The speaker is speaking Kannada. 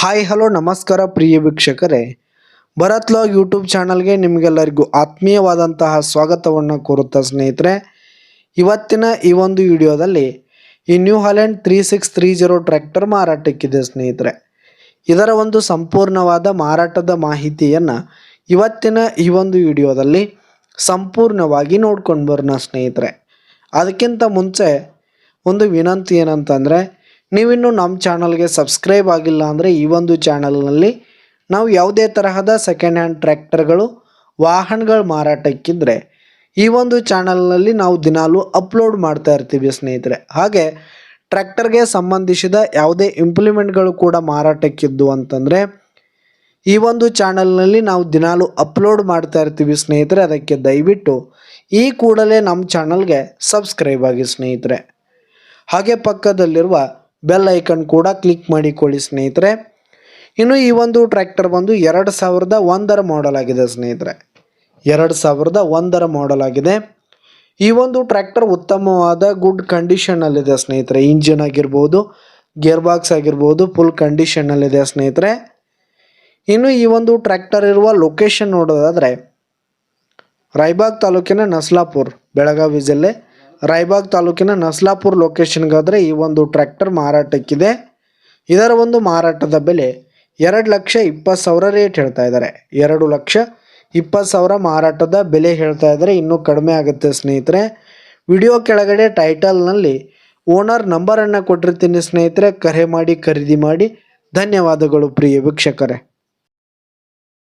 ಹಾಯ್, ಹಲೋ, ನಮಸ್ಕಾರ ಪ್ರಿಯ ವೀಕ್ಷಕರೇ. ಭರತ್ ಲಾಗ್ ಯೂಟ್ಯೂಬ್ ಚಾನಲ್ಗೆ ನಿಮಗೆಲ್ಲರಿಗೂ ಆತ್ಮೀಯವಾದಂತಹ ಸ್ವಾಗತವನ್ನು ಕೋರುತ್ತಾ ಸ್ನೇಹಿತರೆ. ಇವತ್ತಿನ ಈ ಒಂದು ವಿಡಿಯೋದಲ್ಲಿ ಈ New Holland three six three zero tractor ಮಾರಾಟಕ್ಕಿದೆ ಸ್ನೇಹಿತರೆ. ಇದರ ಒಂದು ಸಂಪೂರ್ಣವಾದ ಮಾರಾಟದ ಮಾಹಿತಿಯನ್ನು ಇವತ್ತಿನ ಈ ಒಂದು ವಿಡಿಯೋದಲ್ಲಿ ಸಂಪೂರ್ಣವಾಗಿ ನೋಡ್ಕೊಂಡು ಬರೋಣ ಸ್ನೇಹಿತರೆ. ಅದಕ್ಕಿಂತ ಮುಂಚೆ ಒಂದು ವಿನಂತಿ ಏನಂತಂದರೆ ನೀವಿನ್ನು ನಮ್ಮ ಚಾನಲ್ಗೆ ಸಬ್ಸ್ಕ್ರೈಬ್ ಆಗಿಲ್ಲ ಅಂದರೆ ಈ ಒಂದು ಚಾನಲ್ನಲ್ಲಿ ನಾವು ಯಾವುದೇ ತರಹದ ಸೆಕೆಂಡ್ ಹ್ಯಾಂಡ್ ಟ್ರ್ಯಾಕ್ಟರ್ಗಳು ವಾಹನಗಳು ಮಾರಾಟಕ್ಕಿದ್ರೆ ಈ ಒಂದು ಚಾನಲ್ನಲ್ಲಿ ನಾವು ದಿನಾಲೂ ಅಪ್ಲೋಡ್ ಮಾಡ್ತಾ ಇರ್ತೀವಿ ಸ್ನೇಹಿತರೆ. ಹಾಗೆ ಟ್ರ್ಯಾಕ್ಟರ್ಗೆ ಸಂಬಂಧಿಸಿದ ಯಾವುದೇ ಇಂಪ್ಲಿಮೆಂಟ್ಗಳು ಕೂಡ ಮಾರಾಟಕ್ಕಿದ್ದು ಅಂತಂದರೆ ಈ ಒಂದು ಚಾನಲ್ನಲ್ಲಿ ನಾವು ದಿನಾಲೂ ಅಪ್ಲೋಡ್ ಮಾಡ್ತಾ ಇರ್ತೀವಿ ಸ್ನೇಹಿತರೆ. ಅದಕ್ಕೆ ದಯವಿಟ್ಟು ಈ ಕೂಡಲೇ ನಮ್ಮ ಚಾನಲ್ಗೆ ಸಬ್ಸ್ಕ್ರೈಬ್ ಆಗಿ ಸ್ನೇಹಿತರೆ. ಹಾಗೆ ಪಕ್ಕದಲ್ಲಿರುವ ಬೆಲ್ ಐಕನ್ ಕೂಡ ಕ್ಲಿಕ್ ಮಾಡಿಕೊಳ್ಳಿ ಸ್ನೇಹಿತರೆ. ಇನ್ನು ಈ ಒಂದು ಟ್ರ್ಯಾಕ್ಟರ್ ಬಂದು ಎರಡು ಸಾವಿರದ ಒಂದರ ಮಾಡೆಲ್ ಆಗಿದೆ ಸ್ನೇಹಿತರೆ. ಎರಡು ಸಾವಿರದ ಒಂದರ ಮಾಡೆಲ್ ಆಗಿದೆ. ಈ ಒಂದು ಟ್ರ್ಯಾಕ್ಟರ್ ಉತ್ತಮವಾದ ಗುಡ್ ಕಂಡೀಷನ್ನಲ್ಲಿದೆ ಸ್ನೇಹಿತರೆ. ಇಂಜಿನ್ ಆಗಿರ್ಬೋದು ಗೇರ್ ಬಾಕ್ಸ್ ಆಗಿರ್ಬೋದು ಫುಲ್ ಕಂಡೀಷನ್ನಲ್ಲಿದೆ ಸ್ನೇಹಿತರೆ. ಇನ್ನು ಈ ಒಂದು ಟ್ರ್ಯಾಕ್ಟರ್ ಇರುವ ಲೊಕೇಶನ್ ನೋಡೋದಾದರೆ, ರಾಯ್ಬಾಗ್ ತಾಲೂಕಿನ ನಸ್ಲಾಪುರ್, ಬೆಳಗಾವಿ ಜಿಲ್ಲೆ. ರಾಯಬಾಗ್ ತಾಲೂಕಿನ ನಸ್ಲಾಪುರ್ ಲೊಕೇಶನ್ಗಾದರೆ ಈ ಒಂದು ಟ್ರ್ಯಾಕ್ಟರ್ ಮಾರಾಟಕ್ಕಿದೆ. ಇದರ ಒಂದು ಮಾರಾಟದ ಬೆಲೆ ಎರಡು ಲಕ್ಷ ಇಪ್ಪತ್ತು ಸಾವಿರ ರೇಟ್ ಹೇಳ್ತಾ ಇದ್ದಾರೆ. ಎರಡು ಲಕ್ಷ ಇಪ್ಪತ್ತು ಸಾವಿರ ಮಾರಾಟದ ಬೆಲೆ ಹೇಳ್ತಾ ಇದ್ದಾರೆ. ಇನ್ನೂ ಕಡಿಮೆ ಆಗುತ್ತೆ ಸ್ನೇಹಿತರೆ. ವಿಡಿಯೋ ಕೆಳಗಡೆ ಟೈಟಲ್ನಲ್ಲಿ ಓನರ್ ನಂಬರನ್ನು ಕೊಟ್ಟಿರ್ತೀನಿ ಸ್ನೇಹಿತರೆ. ಕರೆ ಮಾಡಿ, ಖರೀದಿ ಮಾಡಿ. ಧನ್ಯವಾದಗಳು ಪ್ರಿಯ ವೀಕ್ಷಕರೇ.